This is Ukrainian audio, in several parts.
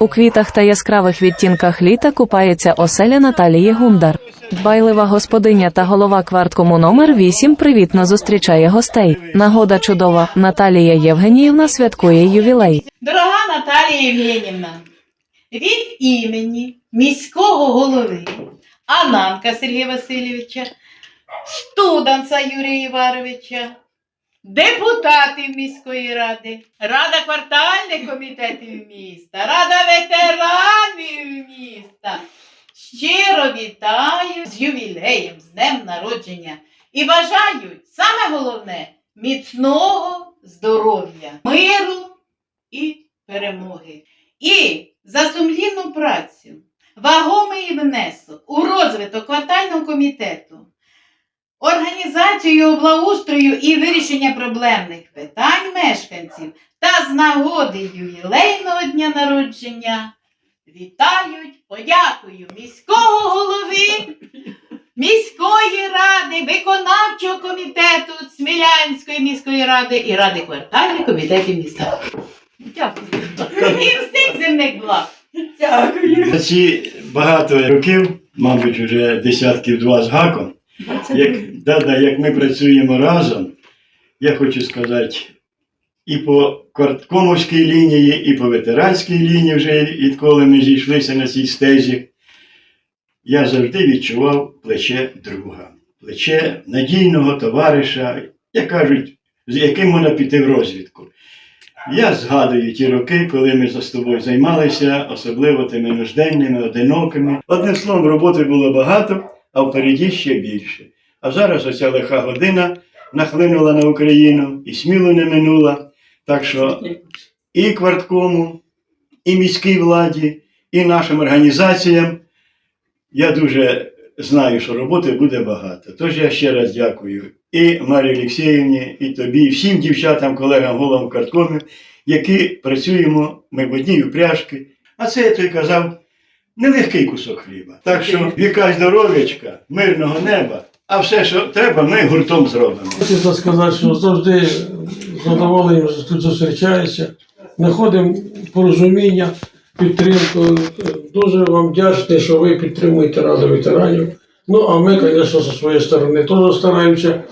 У квітах та яскравих відтінках літа купається оселя Наталії Гундар. Дбайлива господиня та голова кварткому номер 8 привітно зустрічає гостей. Нагода чудова. Наталія Євгеніївна святкує ювілей. Дорога Наталія Євгенівна, від імені міського голови Ананка Сергія Васильовича, Студанца Юрія Іваровича, депутатів міської ради, Рада квартальних комітетів міста, Рада ветеранів міста. Щиро вітаю з ювілеєм, з днем народження і бажаю саме головне міцного здоров'я, миру і перемоги. І за сумлінну працю, вагомий внесок у розвиток квартального комітету, організацію благоустрою і вирішення проблемних питань мешканців та з нагоди ювілейного дня народження вітають, подякую міського голови. Міської ради, виконавчого комітету Смілянської міської ради і ради квартальних комітетів міста. Дякую. І всіх земних благ. За ці багато років, мабуть, вже десятків два з гаком, як, да, да, як ми працюємо разом, я хочу сказати, і по кварткомовській лінії, і по ветеранській лінії, вже відколи ми зійшлися на цій стежі, я завжди відчував плече друга, плече надійного товариша, як кажуть, з яким можна піти в розвідку. Я згадую ті роки, коли ми за тобою займалися, особливо тими нужденними, одинокими. Одним словом, роботи було багато, а впереді ще більше. А зараз оця лиха година нахлинула на Україну і сміло не минула. Так що і кварткому, і міській владі, і нашим організаціям я дуже знаю, що роботи буде багато. Тож я ще раз дякую і Марії Олексіївні, і тобі, і всім дівчатам, колегам, головам карткомів, які працюємо ми в одній упряжки. А це я тобі казав нелегкий кусок хліба. Так що віка здоров'ячка, мирного неба, а все, що треба, ми гуртом зробимо. Хочеться сказати, що завжди з задоволенням тут зустрічаюся, знаходимо порозуміння, підтримку. Дуже вам вдячний, що ви підтримуєте Раду ветеранів. Ну, а ми, звісно, зі своєї сторони теж стараємося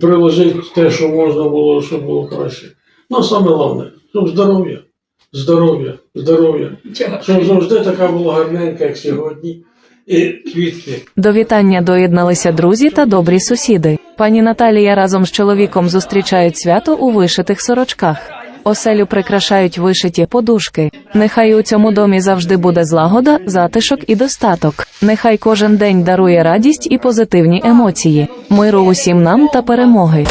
приложити те, що можна було, щоб було краще. Ну, саме головне, щоб здоров'я, здоров'я, здоров'я. Щоб завжди така була гарненька, як сьогодні, і квітки. До вітання доєдналися друзі та добрі сусіди. Пані Наталія разом з чоловіком зустрічають свято у вишитих сорочках. Оселю прикрашають вишиті подушки. Нехай у цьому домі завжди буде злагода, затишок і достаток. Нехай кожен день дарує радість і позитивні емоції, миру усім нам та перемоги.